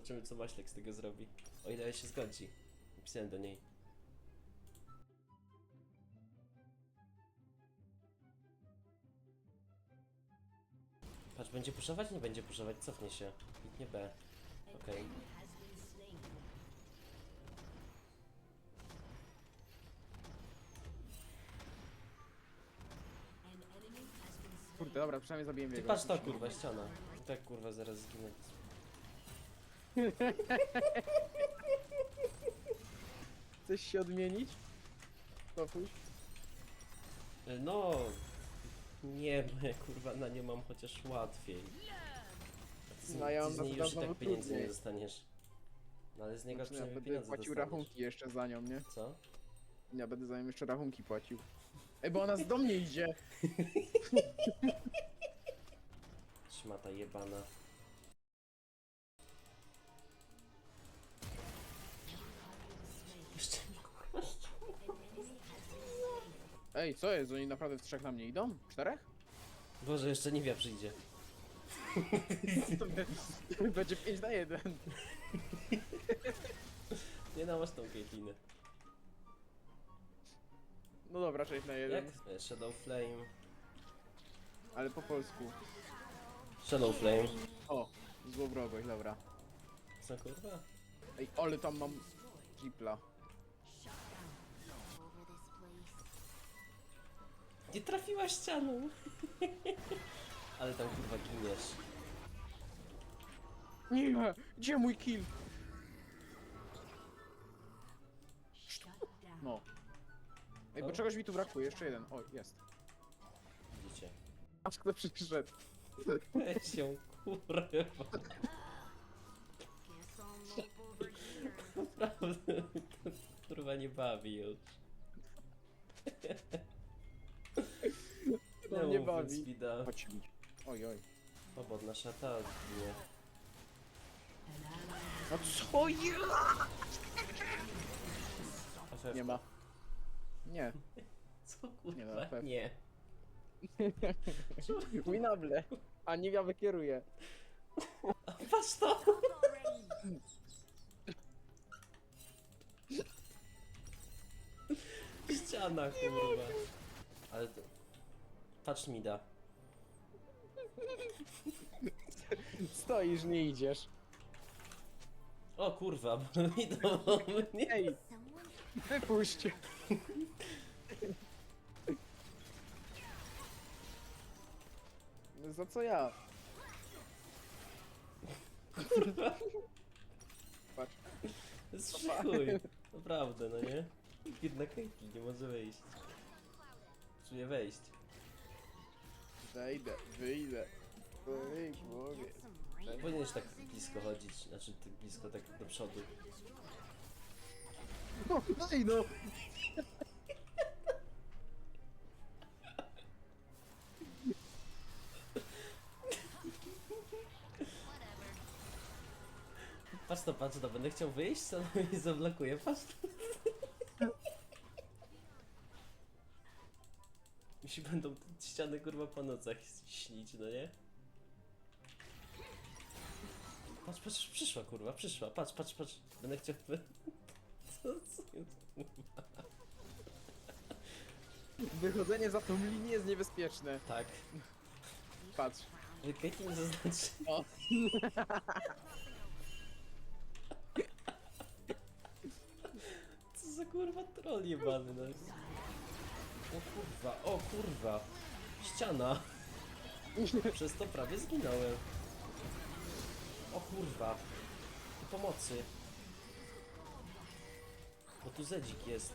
Zobaczymy co Maślek z tego zrobi. O ile się zgodzi. Napisałem do niej. Patrz, będzie puszować? Nie będzie puszować, cofnie się. Kliknie B. Okej. Kurde, dobra, przynajmniej zabiję Ty jego. patrz to kurwa, ściana. Tak kurwa zaraz zginę. Chcesz się odmienić? Y, No, nie, bo ja kurwa na nie mam chociaż łatwiej. A ty z, No, ja mam z niej już i znowu tak pieniędzy nie trudniej. dostaniesz. No ale z niego Znaczy, ja przynajmniej będę pieniądze płacił dostaniesz. rachunki jeszcze za nią, nie? Co? Ja będę za nią jeszcze rachunki płacił. Ej, bo ona z do mnie idzie! Szmata jebana. Ej, co jest? Oni naprawdę w trzech na mnie idą? Czterech? Boże, jeszcze Nivea przyjdzie. To be- będzie 5 na 1. Nie no, masz tą Caitlynę. No dobra, 6 na 1. Jak? E, Shadow Flame. Ale po polsku. Shadow Flame. O, złowrogość, dobra. Co kurwa? Ej, ale tam mam tripla. Nie trafiła ścianą. Ale tam kurwa giniesz. Nie! Gdzie mój kill? No. Ej, bo czegoś mi tu brakuje, jeszcze jeden. O, jest. Widzicie. Aż kto przyszedł. Weź ją, kurwa. Naprawdę, to kurwa nie bawi już. To mnie mów bawi. Speeda. Chodź mi. Oj, oj. Swobodna szata ginie. No co? FF. Nie ma. Nie. Co Nie ma kurwa? FF. Nie. Winable. A nie ja wykieruję. A Patrz to! Ściana kurwa. Ale to... Patrz mi da. Stoisz, nie idziesz. O kurwa, bo idą o mnie. Ej, wypuść. Za co ja? Patrz. Zszychuj. Naprawdę, no nie? Jedna kęki nie może wejść. Czuję wejść. Zejdę, wyjdę. Oj, głowie. Nie powinieneś tak blisko chodzić, znaczy tak blisko tak do przodu. No, ej no! Patrz to, patrz to, będę chciał wyjść, co mi zablokuje, patrz to. Mi się będą te ściany kurwa po nocach śnić, no nie? Patrz, patrz, przyszła kurwa, przyszła, patrz, patrz, patrz. Będę chciał... Co, co jest kurwa? Wychodzenie za tą linię jest niebezpieczne. Tak. Patrz. Caitlyn zaznaczy... O. Co za kurwa troll jebany, no. O kurwa, o kurwa. Ściana. Przez to prawie zginąłem. O kurwa. Pomocy. Bo tu Zedzik jest.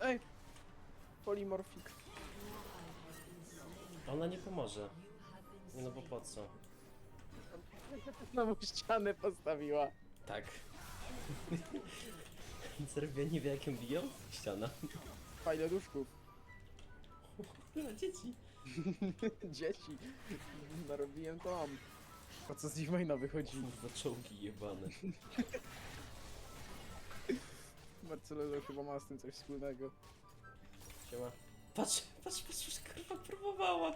Ej! Polimorfik. Ona nie pomoże. Nie no bo po co? Znowu ścianę postawiła. Tak. Serbia nie wie jak ją biją? Ściana. Fajne duszków. Kurwa, dzieci. Dzieci. Narobiłem to mam. Po co z Zimejna wychodzi? Kurwa, czołgi jebane. Marcelo chyba ma z tym coś wspólnego. Siema. Patrz, patrz, patrz, patrz, kurwa próbowała.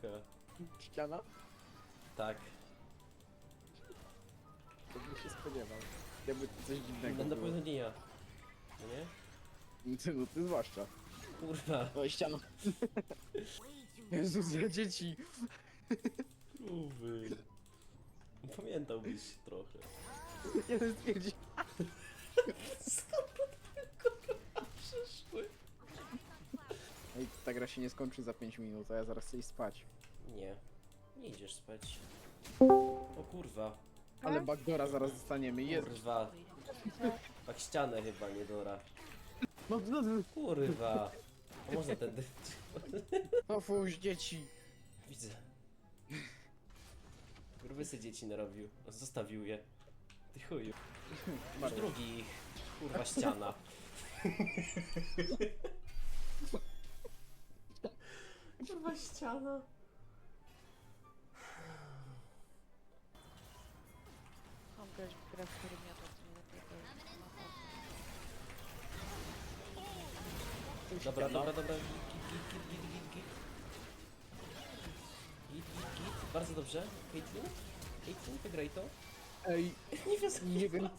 trochę. Ściana? Tak. To bym się spodziewał. Jakby coś dziwnego No na było. pewno nie ja. No nie? Ty, no ty zwłaszcza. Kurwa. O, ściana. Jezus, ja dzieci. Uwy. Pamiętałbyś trochę. Jeden stwierdzi. Skąd kurwa przyszły? Ej, ta gra się nie skończy za 5 minut, a ja zaraz chcę iść spać. Nie. Nie idziesz spać. O kurwa. Ale backdora zaraz dostaniemy. Jest. Kurwa. Tak ścianę chyba, nie Dora. No, no, no. Kurwa. A można tędy. No dzieci. Widzę. Grubysy dzieci narobił. Zostawił je. Ty chuju. Bardzo. drugi. Kurwa ściana. Kurwa ściana. Grę, w którym ja lepiej to jest Dobra, dobra, dobra. Git, git, git, git, git, git. Git, git, git. Bardzo dobrze. Caitlyn? Caitlyn, wygraj to. Ej, Nie wiem, nie wiem. E,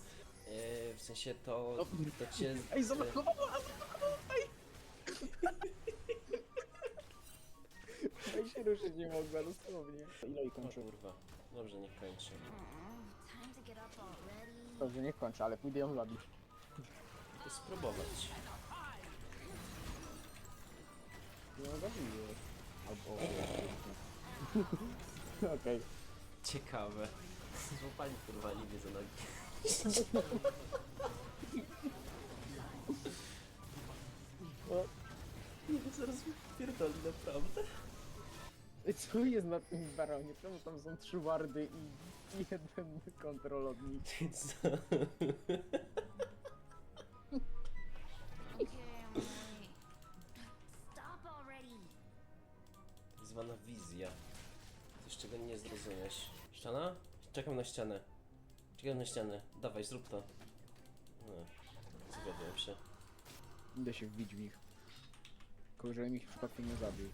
w sensie to, No. to cię... Ej, zablokowała, zablokowała, ej. Ej, się ruszyć nie mogła, dosłownie. Ile i O kończę? kurwa. Dobrze, niech kończy. Dobrze, niech kończę, ale pójdę ją zabić. To spróbować. Nie zabiję. Albo... Okej. Ciekawe. Złapali kurwa Liwię za nogi. O, Nie, zaraz pierdoli naprawdę. Co jest na tym baronie? Czemu tam są trzy wardy i jeden kontrolownik? Co? Okay, I'm ready. Stop already. Tak zwana wizja. Coś czego nie zrozumiesz. Ściana? Czekam na ścianę. Czekam na ścianę. Dawaj, zrób to. No, zgodziłem się. Idę się wbić w nich. Tylko mi ich przypadkiem nie zabił.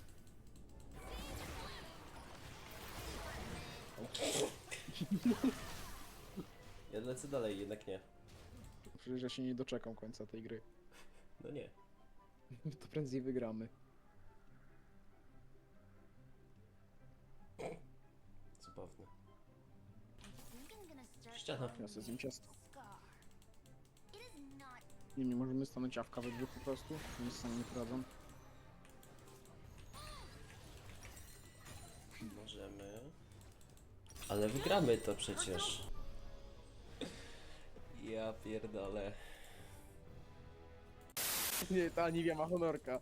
Ja lecę dalej, jednak nie. Przecież ja się nie doczekam końca tej gry. No nie. To prędzej wygramy. Zabawne. Ściana. Ja sobie zjem ciasto. Nie, nie możemy stanąć awka we dwóch po prostu? Nic sobie nie poradzą. Ale wygramy to przecież. Ja pierdolę. Nie, ta Aniwia ma honorka.